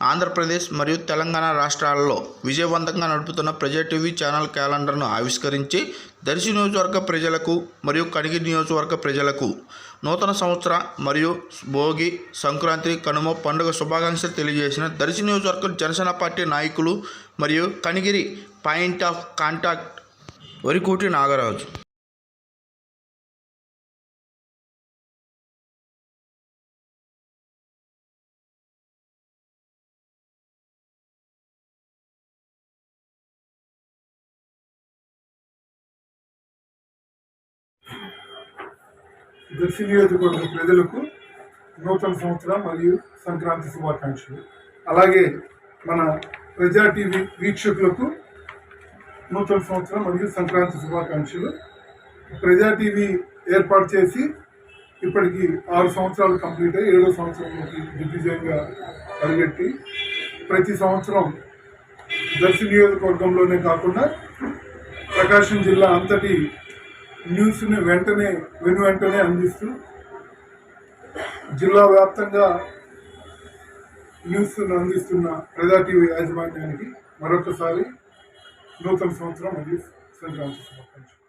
ఆంధ్రప్రదేశ్ మరియు తెలంగాణ రాష్ట్రాలలో విజయవంతంగా నడుపుతున్న ప్రజా టీవీ ఛానల్ క్యాలెండర్ను ఆవిష్కరించి దర్శి నియోజకవర్గ ప్రజలకు మరియు కడిగి నియోజకవర్గ ప్రజలకు నూతన సంవత్సర మరియు భోగి సంక్రాంతి కనుమ పండుగ శుభాకాంక్షలు తెలియజేసిన దర్శి నియోజకవర్గం జనసేన పార్టీ నాయకులు మరియు Kanigiri point of contact Varikuti Nagaraju. Darsi నియోజకవర్గ ప్రజలకు నూతన సంవత్సరం మరియు సంక్రాంతి శుభాకాంక్షలు. అలాగే మన ప్రజా టీవీ వీక్షకులకు నూతన సంవత్సరం మరియు సంక్రాంతి శుభాకాంక్షలు. ప్రజా టీవీ ఏర్పాటు చేసి ఇప్పటికి ఆరు సంవత్సరాలు కంప్లీట్ అయ్యి ఏడో సంవత్సరంలోకి దిగ్విజయంగా పరిగెట్టి ప్రతి సంవత్సరం దర్శి నియోజకవర్గంలోనే కాకుండా ప్రకాశం జిల్లా అంతటి న్యూస్ని వెంటనే వెను వెంటనే అందిస్తూ జిల్లా వ్యాప్తంగా న్యూస్ను అందిస్తున్న ప్రజా టీవీ యాజమాన్యానికి మరొకసారి నూతన సంవత్సరం మరియు సంక్రాంతి శుభాకాంక్షలు.